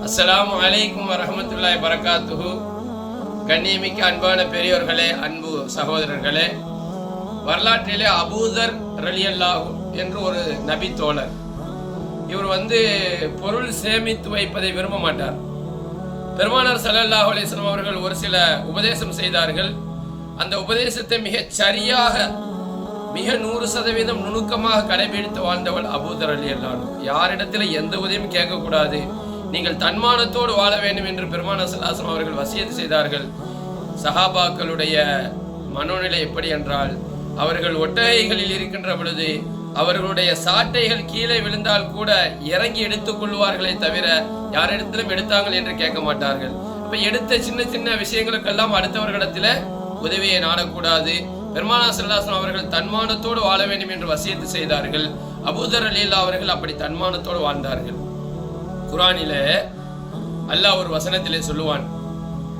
அஸ்ஸலாமு அலைக்கும் வரமத்துல்லாய் வரகாத்துஹு கண்ணியமிக்க அன்பான பெரியோர்களே அன்பு சகோதரர்களே வரலாற்றிலே அபூதர் ரலியல்லாஹு என்று ஒரு நபி தோழர். இவர் வந்து பொருள் சேமித்து வைப்பதை விரும்ப மாட்டார். பெருமானார் ஸல்லல்லாஹு அலிஸ்லாம் அவர்கள் ஒரு சில உபதேசம் செய்தார்கள். அந்த உபதேசத்தை மிக சரியாக மிக நூறு சதவீதம் நுணுக்கமாக கடைபிடித்து வாழ்ந்தவள் அபூதர் அலி அல்லானு யாரிடத்தில் எந்த உதவியும் கேட்கக்கூடாது. நீங்கள் தன்மானத்தோடு வாழ வேண்டும் என்று பெருமான சலாசம் அவர்கள் வசியத்து செய்தார்கள். சஹாபாக்களுடைய மனோநிலை எப்படி என்றால் அவர்கள் ஒட்டகைகளில் இருக்கின்ற பொழுது அவர்களுடைய சாட்டைகள் கீழே விழுந்தால் கூட இறங்கி எடுத்துக் கொள்வார்களே தவிர யாரிடத்திலும் எடுத்தாங்கள் என்று கேட்க மாட்டார்கள். அப்ப எடுத்த சின்ன சின்ன விஷயங்களுக்கெல்லாம் அடுத்தவர்களிடத்துல உதவியை நாடக்கூடாது. பெருமானா செல்லாசனம் அவர்கள் தன்மானத்தோடு வாழ வேண்டும் என்று வசியத்து செய்தார்கள். அபூதர் அலில்லா அவர்கள் அப்படி தன்மானத்தோடு வாழ்ந்தார்கள். குரானில அல்லாஹ் ஒரு வசனத்திலே சொல்லுவான்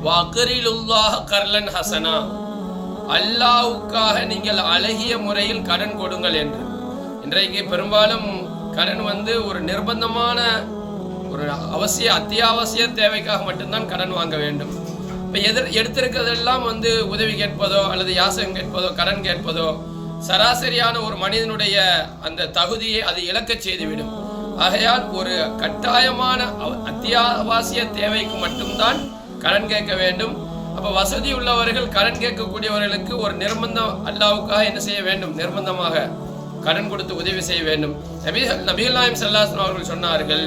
வக்ரிலுல்லாஹ் கர்லன் ஹசனா. அல்லாஹ்வுக்காக நீங்கள் அழகிய முறையில் கடன் கொடுங்கள் என்று. இன்றைக்கு பெரும்பாலும் கடன் வந்து ஒரு நிர்பந்தமான ஒரு அவசிய அத்தியாவசிய தேவைக்காக மட்டும்தான் கடன் வாங்க வேண்டும். இப்போ எதிர் எடுத்திருக்கிறதெல்லாம் வந்து உதவி கேட்பதோ அல்லது யாசகம் கேட்பதோ கடன் கேட்பதோ சராசரியான ஒரு மனிதனுடைய அந்த தகுதியை அது இழக்கச் செய்துவிடும். ஆகையால் ஒரு கட்டாயமான அத்தியாவசிய தேவைக்கு மட்டும்தான் கடன் கேட்க வேண்டும். அப்ப வசதி உள்ளவர்கள் கடன் கேட்கக்கூடியவர்களுக்கு ஒரு நிர்பந்தம் அல்லாவுக்காக என்ன செய்ய வேண்டும்? நிர்பந்தமாக கடன் கொடுத்து உதவி செய்ய வேண்டும். நபிகள் நபிகள் நாயம் சல்லாஸ்லாம் அவர்கள் சொன்னார்கள்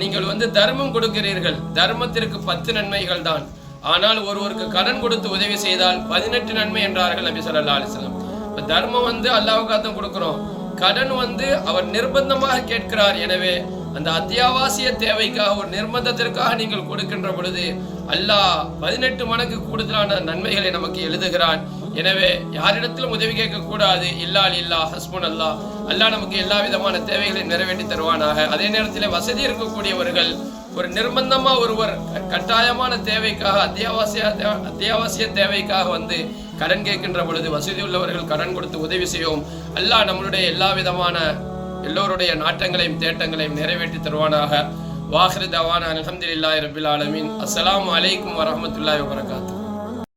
நீங்கள் வந்து தர்மம் கொடுக்கிறீர்கள். தர்மத்திற்கு பத்து நன்மைகள் தான். ஆனால் ஒருவருக்கு கடன் கொடுத்து உதவி செய்தால் பதினெட்டு நன்மை என்றார்கள் நபி சொல்லா அலிஸ்லாம் இப்ப தர்மம் வந்து அல்லாவுக்காக தான் கொடுக்குறோம். கடன் வந்து அவர் நிர்பந்தமாக கேட்கிறார். எனவே அந்த அத்தியாவசிய தேவைக்காக ஒரு நிர்பந்தத்திற்காக நீங்கள் கொடுக்கின்ற பொழுது அல்லாஹ் பதினெட்டு மடங்கு கூடுதலான நன்மைகளை நமக்கு எழுதுகிறான். எனவே யாரிடத்திலும் உதவி கேட்க கூடாது இல்லால் இல்லா ஹஸ்பன் அல்லா அல்லாஹ் நமக்கு எல்லா விதமான தேவைகளையும் நிறைவேற்றி தருவானாக. அதே நேரத்தில் வசதி இருக்கக்கூடியவர்கள் ஒரு நிர்பந்தமா ஒருவர் கட்டாயமான தேவைக்காக அத்தியாவசிய அத்தியாவசிய தேவைக்காக வந்து கடன் கேட்கின்ற பொழுது வசதி உள்ளவர்கள் கடன் கொடுத்து உதவி செய்வோம் அல்லாஹ் நம்மளுடைய எல்லா விதமான எல்லோருடைய நாட்டங்களையும் தேட்டங்களையும் நிறைவேற்றி தருவானாக. வாஹிரு தவான அல்ஹம்துலில்லாஹி ரபில் ஆலமின். அஸ்லாம் அலைக்கும் வரஹ்மத்துல்லாஹி வபரகாத்துஹு.